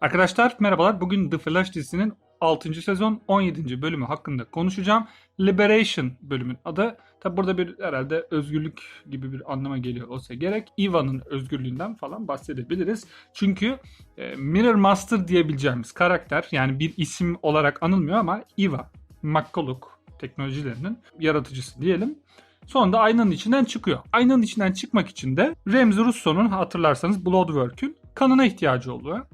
Arkadaşlar merhabalar. Bugün The Flash dizisinin 6. sezon 17. bölümü hakkında konuşacağım. Liberation bölümün adı. Tabi burada bir herhalde özgürlük gibi bir anlama geliyor olsa gerek. Eva'nın özgürlüğünden falan bahsedebiliriz. Çünkü e, Mirror Master diyebileceğimiz karakter yani bir isim olarak anılmıyor ama Eva, McCulloch teknolojilerinin yaratıcısı diyelim. Sonunda aynanın içinden çıkıyor. Aynanın içinden çıkmak için de Ramsey Russo'nun hatırlarsanız Bloodwork'ün kanına ihtiyacı oluyor.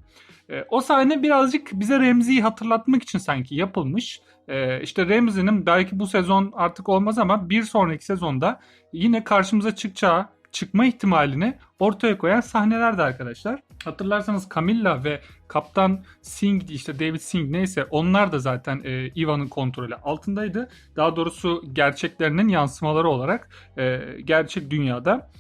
E, o sahne birazcık bize Remzi'yi hatırlatmak için sanki yapılmış. E, işte Remzi'nin belki bu sezon artık olmaz ama bir sonraki sezonda yine karşımıza çıkacağı çıkma ihtimalini ortaya koyan sahnelerdi arkadaşlar. Hatırlarsanız Camilla ve Kaptan Singh işte David Singh neyse onlar da zaten e, Iva'nın kontrolü altındaydı. Daha doğrusu gerçeklerinin yansımaları olarak e, gerçek dünyada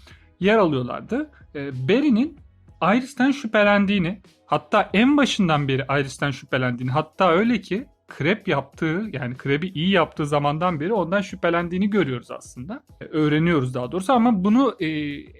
yer alıyorlardı. E, Barry'nin Iris'ten şüphelendiğini hatta en başından beri Iris'ten şüphelendiğini hatta öyle ki krep yaptığı yani krebi iyi yaptığı zamandan beri ondan şüphelendiğini görüyoruz aslında. E, öğreniyoruz daha doğrusu ama bunu e,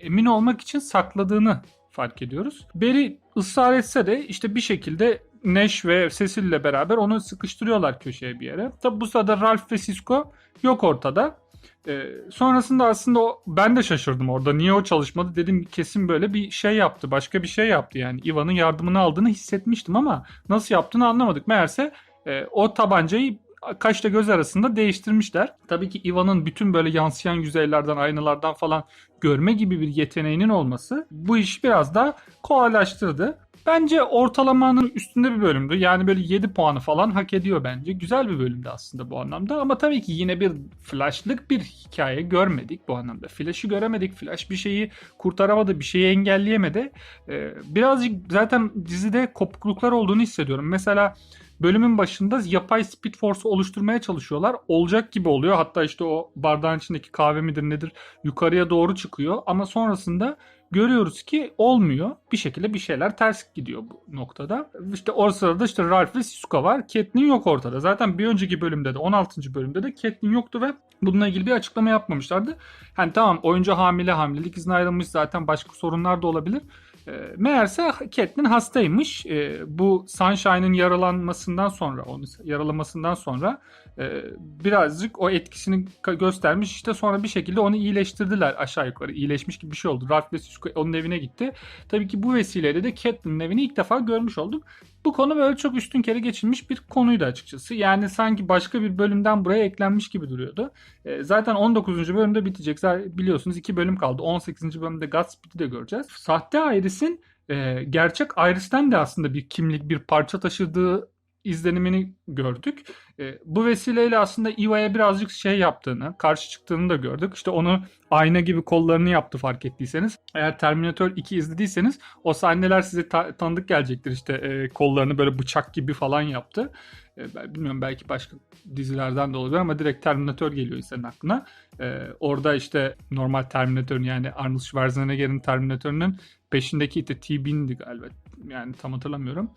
emin olmak için sakladığını fark ediyoruz. Barry ısrar etse de işte bir şekilde Nash ve Cecil ile beraber onu sıkıştırıyorlar köşeye bir yere. Tabi bu sırada Ralph ve Cisco yok ortada. Ee, sonrasında aslında o, ben de şaşırdım orada. Niye o çalışmadı? Dedim kesin böyle bir şey yaptı. Başka bir şey yaptı yani. Ivan'ın yardımını aldığını hissetmiştim ama nasıl yaptığını anlamadık. Meğerse e, o tabancayı kaşla göz arasında değiştirmişler. Tabii ki Ivan'ın bütün böyle yansıyan yüzeylerden, aynalardan falan görme gibi bir yeteneğinin olması bu işi biraz daha kolaylaştırdı. Bence ortalamanın üstünde bir bölümdü. Yani böyle 7 puanı falan hak ediyor bence. Güzel bir bölümdü aslında bu anlamda. Ama tabii ki yine bir flashlık bir hikaye görmedik bu anlamda. Flash'ı göremedik. Flash bir şeyi kurtaramadı, bir şeyi engelleyemedi. Ee, birazcık zaten dizide kopukluklar olduğunu hissediyorum. Mesela bölümün başında yapay Speed Force'u oluşturmaya çalışıyorlar. Olacak gibi oluyor. Hatta işte o bardağın içindeki kahve midir nedir yukarıya doğru çıkıyor. Ama sonrasında görüyoruz ki olmuyor. Bir şekilde bir şeyler ters gidiyor bu noktada. İşte o sırada işte Ralph ve Sisuka var. Catelyn yok ortada. Zaten bir önceki bölümde de 16. bölümde de Catelyn yoktu ve bununla ilgili bir açıklama yapmamışlardı. Hani tamam oyuncu hamile hamilelik izni ayrılmış zaten başka sorunlar da olabilir. E, meğerse Catelyn hastaymış. E, bu Sunshine'ın yaralanmasından sonra, onu yaralamasından sonra e, birazcık o etkisini göstermiş. İşte sonra bir şekilde onu iyileştirdiler aşağı yukarı. İyileşmiş gibi bir şey oldu. Ralph ve Sisuke onun evine gitti. Tabii ki bu vesileyle de Catelyn'in evini ilk defa görmüş olduk. Bu konu böyle çok üstün kere geçilmiş bir konuydu açıkçası. Yani sanki başka bir bölümden buraya eklenmiş gibi duruyordu. E, zaten 19. bölümde bitecek. Biliyorsunuz 2 bölüm kaldı. 18. bölümde Godspeed'i de göreceğiz. Sahte Iris'in e, gerçek Iris'ten de aslında bir kimlik, bir parça taşıdığı izlenimini gördük. E, bu vesileyle aslında Eva'ya birazcık şey yaptığını, karşı çıktığını da gördük. İşte onu ayna gibi kollarını yaptı fark ettiyseniz. Eğer Terminator 2 izlediyseniz o sahneler size ta- tanıdık gelecektir. İşte e, kollarını böyle bıçak gibi falan yaptı. E, bilmiyorum belki başka dizilerden de olabilir ama direkt Terminator geliyor insanın aklına. E, orada işte normal Terminator'un yani Arnold Schwarzenegger'in Terminator'ının peşindeki de T-1000'di galiba. Yani tam hatırlamıyorum.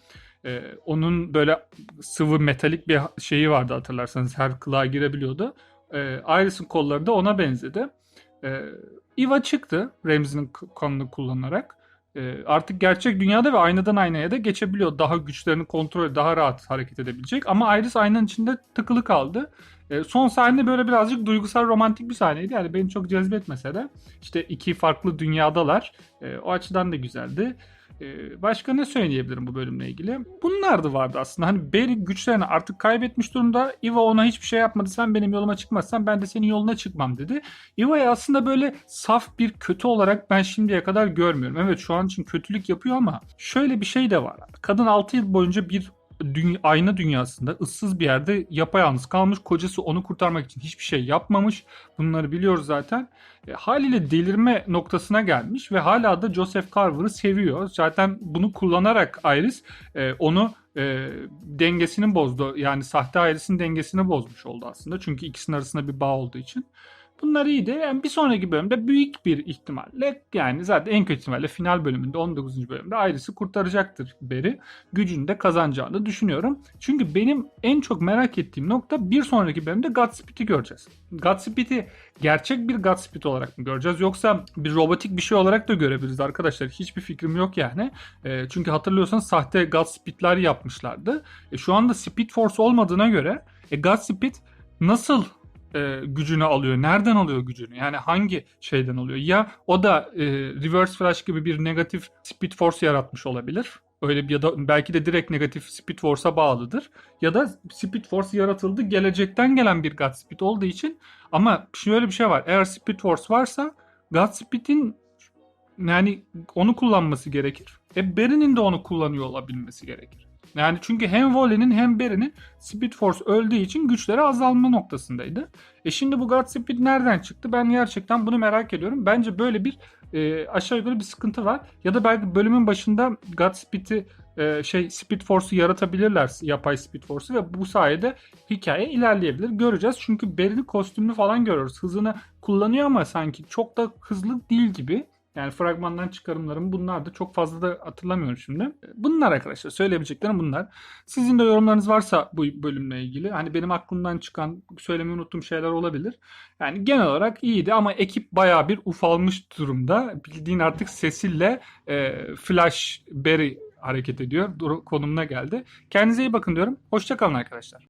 Ee, onun böyle sıvı metalik bir şeyi vardı hatırlarsanız. Her kılığa girebiliyordu. Ee, Iris'in kolları da ona benzedi. Ee, Eva çıktı Ramsey'nin kanını kullanarak. Ee, artık gerçek dünyada ve aynadan aynaya da geçebiliyor. Daha güçlerini kontrol daha rahat hareket edebilecek. Ama Iris aynanın içinde tıkılı kaldı. Ee, son sahne böyle birazcık duygusal romantik bir sahneydi. Yani beni çok cezbetmese de işte iki farklı dünyadalar. Ee, o açıdan da güzeldi. Ee, başka ne söyleyebilirim bu bölümle ilgili? Bunlar da vardı aslında. Hani Barry güçlerini artık kaybetmiş durumda. Eva ona hiçbir şey yapmadı. Sen benim yoluma çıkmazsan ben de senin yoluna çıkmam dedi. Eva'yı aslında böyle saf bir kötü olarak ben şimdiye kadar görmüyorum. Evet şu an için kötülük yapıyor ama şöyle bir şey de var. Kadın 6 yıl boyunca bir dünya, ayna dünyasında ıssız bir yerde yapayalnız kalmış. Kocası onu kurtarmak için hiçbir şey yapmamış. Bunları biliyoruz zaten. E, haliyle delirme noktasına gelmiş ve hala da Joseph Carver'ı seviyor. Zaten bunu kullanarak Iris e, onu e, dengesini bozdu. Yani sahte Iris'in dengesini bozmuş oldu aslında. Çünkü ikisinin arasında bir bağ olduğu için. Bunlar iyiydi. Yani bir sonraki bölümde büyük bir ihtimalle yani zaten en kötü ihtimalle final bölümünde 19. bölümde ailesi kurtaracaktır Barry. Gücünü de kazanacağını düşünüyorum. Çünkü benim en çok merak ettiğim nokta bir sonraki bölümde Godspeed'i göreceğiz. Godspeed'i gerçek bir Godspeed olarak mı göreceğiz yoksa bir robotik bir şey olarak da görebiliriz arkadaşlar. Hiçbir fikrim yok yani. E, çünkü hatırlıyorsanız sahte Godspeed'ler yapmışlardı. E, şu anda Speed Force olmadığına göre e, Godspeed nasıl e, gücünü alıyor? Nereden alıyor gücünü? Yani hangi şeyden alıyor? Ya o da e, Reverse Flash gibi bir negatif Speed Force yaratmış olabilir. Öyle bir ya da belki de direkt negatif Speed Force'a bağlıdır. Ya da Speed Force yaratıldı gelecekten gelen bir Godspeed olduğu için ama şöyle bir şey var. Eğer Speed Force varsa Godspeed'in yani onu kullanması gerekir. E Barry'nin de onu kullanıyor olabilmesi gerekir. Yani çünkü hem Wally'nin hem Barry'nin Speed Force öldüğü için güçleri azalma noktasındaydı. E şimdi bu Godspeed nereden çıktı? Ben gerçekten bunu merak ediyorum. Bence böyle bir e, aşağı yukarı bir sıkıntı var. Ya da belki bölümün başında Godspeed'i e, şey Speed Force'u yaratabilirler yapay Speed Force'u ve bu sayede hikaye ilerleyebilir. Göreceğiz. Çünkü Barry'nin kostümünü falan görüyoruz. Hızını kullanıyor ama sanki çok da hızlı değil gibi. Yani fragmandan çıkarımlarım bunlar da çok fazla da hatırlamıyorum şimdi. Bunlar arkadaşlar söyleyebileceklerim bunlar. Sizin de yorumlarınız varsa bu bölümle ilgili hani benim aklımdan çıkan söylemeyi unuttuğum şeyler olabilir. Yani genel olarak iyiydi ama ekip bayağı bir ufalmış durumda. Bildiğin artık Cecil'le e, Flash Barry hareket ediyor. Konumuna geldi. Kendinize iyi bakın diyorum. Hoşçakalın arkadaşlar.